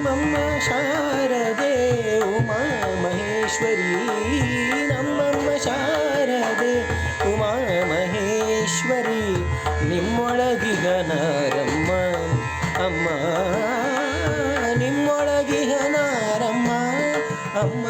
ನಮ್ಮಮ್ಮ ಶಾರದೆ ಉಮಾ ಮಹೇಶ್ವರಿ. ನಮ್ಮಮ್ಮ ಶಾರದೆ ಉಮಾ ಮಹೇಶ್ವರಿ. ನಿಮ್ಮೊಳಗಿಗ ನಾರಮ್ಮ ಅಮ್ಮ. ನಿಮ್ಮೊಳಗಿಗ ಅಮ್ಮ.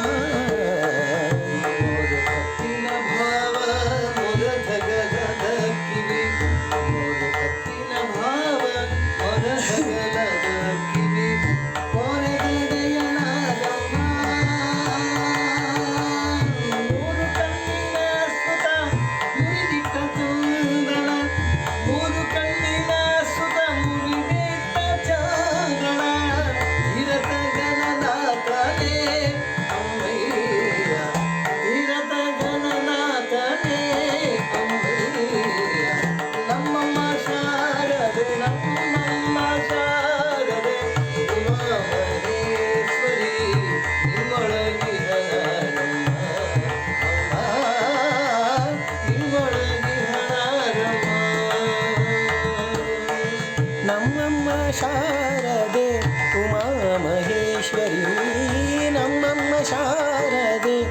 ನಮ್ಮಮ್ಮ ಶಾರದೆ, ಉಮಾ ಮಹೇಶ್ವರಿ. ನಮ್ಮಮ್ಮ ಶಾರದೆ,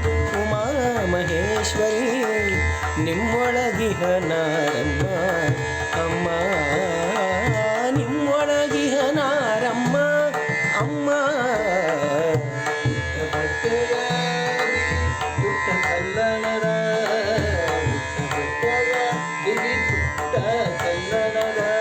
ಉಮಾ ಮಹೇಶ್ವರಿ. ನಿಮ್ಮೊಳಗಿಹ ನಾರಮ್ಮ, ಅಮ್ಮ. ನಿಮ್ಮೊಳಗಿಹ ನಾರಮ್ಮ, ಅಮ್ಮ. ಕಲ್ಲಣದ.